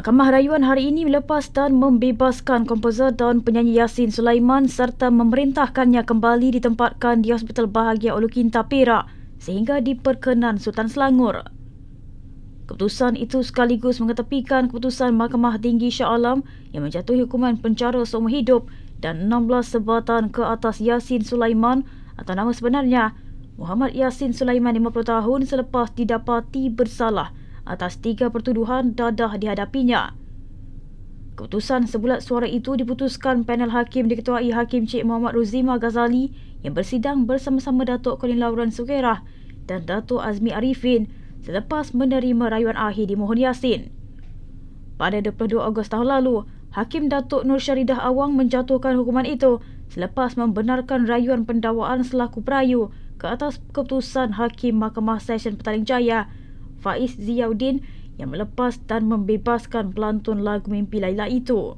Mahkamah Rayuan hari ini melepas dan membebaskan komposer dan penyanyi Yasin Sulaiman serta memerintahkannya kembali ditempatkan di Hospital Bahagia Ulukinta Perak sehingga diperkenan Sultan Selangor. Keputusan itu sekaligus mengetepikan keputusan Mahkamah Tinggi Shah Alam yang menjatuhi hukuman penjara seumur hidup dan 16 sebatan ke atas Yasin Sulaiman atau nama sebenarnya Muhammad Yasin Sulaiman 50 tahun selepas didapati bersalah atas tiga pertuduhan dadah dihadapinya. Keputusan sebulat suara itu diputuskan panel hakim diketuai Hakim Cik Muhammad Ruzima Ghazali yang bersidang bersama-sama Datuk Colin Lauren Sukerah dan Datuk Azmi Arifin selepas menerima rayuan akhir di Mohon Yasin. Pada 22 Ogos tahun lalu, Hakim Datuk Nur Syaridah Awang menjatuhkan hukuman itu selepas membenarkan rayuan pendakwaan selaku perayu ke atas keputusan Hakim Mahkamah Session Petaling Jaya Faiz Ziauddin yang melepas dan membebaskan pelantun lagu Mimpi Laila itu.